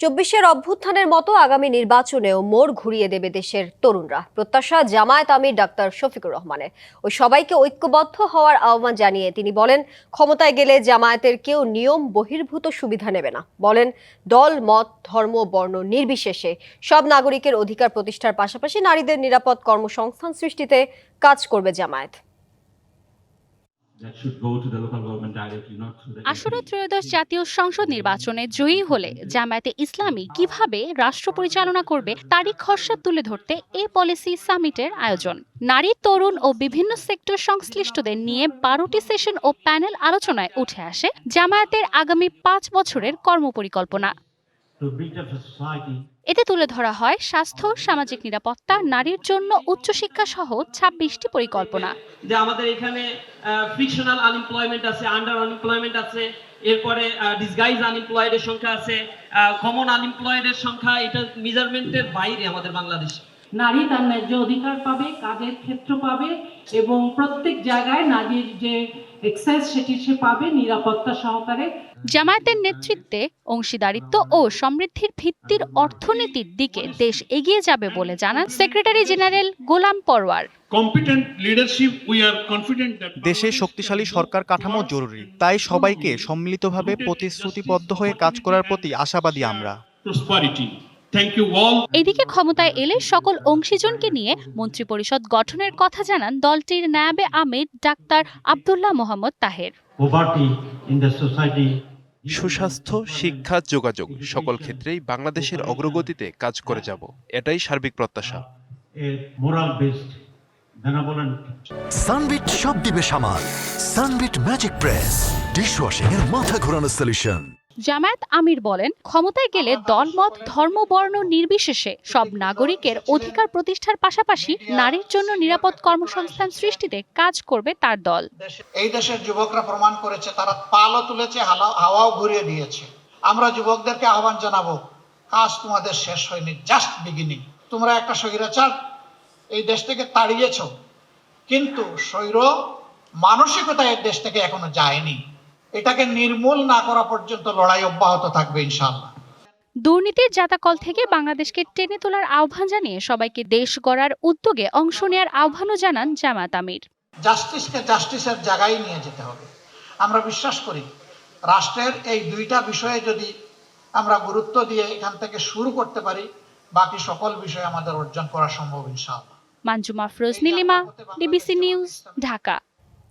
চব্বিশের অভ্যুত্থানের মতো আগামী নির্বাচনেও মোড় ঘুরিয়ে দেবে দেশের তরুণরা। প্রত্যাশা জামায়াত আমির ডাক্তার শফিকুর রহমানের। ওই সবাইকে ঐক্যবদ্ধ হওয়ার আহ্বান জানিয়ে তিনি বলেন, ক্ষমতায় গেলে জামায়াতের কেউ নিয়ম বহির্ভূত সুবিধা নেবে না। বলেন, দল, মত, ধর্ম, বর্ণ নির্বিশেষে সব নাগরিকের অধিকার প্রতিষ্ঠার পাশাপাশি নারীদের নিরাপদ কর্মসংস্থান সৃষ্টিতে কাজ করবে জামায়াত। আসন্ন ত্রয়োদশ জাতীয় সংসদ নির্বাচনে জয়ী হলে জামায়াতে ইসলামী কীভাবে রাষ্ট্র পরিচালনা করবে তারই খসড়া তুলে ধরতে এ পলিসি সামিটের আয়োজন। নারী তরুণ ও বিভিন্ন সেক্টর সংশ্লিষ্টদের নিয়ে বারোটি সেশন ও প্যানেল আলোচনায় উঠে আসে জামায়াতের আগামী পাঁচ বছরের কর্মপরিকল্পনা। এতে তুলে ধরা হয় স্বাস্থ্য সামাজিক নিরাপত্তা নারীর জন্য উচ্চশিক্ষা সহ ছাব্বিশটি পরিকল্পনা। যে আমাদের এখানে ফ্রিকশনাল আনএমপ্লয়মেন্ট আছে আন্ডার আনএমপ্লয়মেন্ট আছে এরপরে ডিসগাইজ আনএমপ্লয়েডের সংখ্যা আছে কমন আনএমপ্লয়েডের সংখ্যা এটা মেজারমেন্টের বাইরে আমাদের বাংলাদেশে। নারী তার ন্যায্য অধিকার পাবে কাজের ক্ষেত্র পাবে এবং প্রত্যেক জায়গায় নারীর যে এক্সেস সেটি সে পাবে নিরাপত্তা সহকারে। জামায়াতের নেতৃত্বে অংশীদারিত্ব ও সমৃদ্ধির ভিত্তির অর্থনীতির দিকে দেশ এগিয়ে যাবে বলে জানান সেক্রেটারি জেনারেল গোলাম পরওয়ার। দেশে শক্তিশালী সরকার কাঠামো জরুরি তাই সবাইকে সম্মিলিতভাবে প্রতিশ্রুতিবদ্ধ হয়ে কাজ করার প্রতি আশাবাদী আমরা। এদিকে ক্ষমতায় এলে সকল অংশীজনকে নিয়ে মন্ত্রিপরিষদ গঠনের কথা জানান দলটির নায়াবে আমির ডাক্তার আব্দুল্লাহ মোহাম্মদ তাহের। সুস্বাস্থ্য শিক্ষা যোগাযোগ সকল ক্ষেত্রেই বাংলাদেশের অগ্রগতিতে কাজ করে যাব। এটাই সার্বিক প্রত্যাশা। সানবিট সব দিবে সামাল। সানবিট ম্যাজিক প্রেস ডিশওয়াশিং এর মাথা ঘোরানো সলিউশন জামায়াত আমির বলেন ক্ষমতায় গেলে দলমত ধর্ম বর্ণ নির্বিশেষে সব নাগরিকের অধিকার প্রতিষ্ঠার পাশাপাশি নারীর জন্য নিরাপদ কর্মসংস্থান সৃষ্টিতে কাজ করবে তার দল। এই দেশের যুবকরা প্রমাণ করেছে তারা পালও তুলেছে হাওয়াও ঘুরিয়ে দিয়েছে। আমরা যুবকদেরকে আহ্বান জানাব কাজ তোমাদের শেষ হয়নি জাস্ট বিগিনিং তোমরা একটা স্বৈরাচার এই দেশ থেকে তাড়িয়েছ কিন্তু স্বৈর মানসিকতা এই দেশ থেকে এখনও যায়নি। এটাকে নির্মূল না করা পর্যন্ত লড়াই অব্যাহত থাকবে ইনশাআল্লাহ। দুর্নীতির জাতাকল থেকে বাংলাদেশকে টেনে তোলার আহ্বান জানিয়ে সবাইকে দেশ গড়ার উদ্যোগে অংশ নেওয়ার আহ্বানও জানান জামায়াত আমির। জাস্টিসকে জাস্টিসের জায়গায় নিয়ে যেতে হবে। আমরা বিশ্বাস করি রাষ্ট্রের এই দুইটা বিষয়ে যদি আমরা গুরুত্ব দিয়ে এখান থেকে শুরু করতে পারি বাকি সকল বিষয় আমাদের অর্জন করা সম্ভব ইনশাআল্লাহ। Manjuma Feroz Nilima DBC news Dhaka.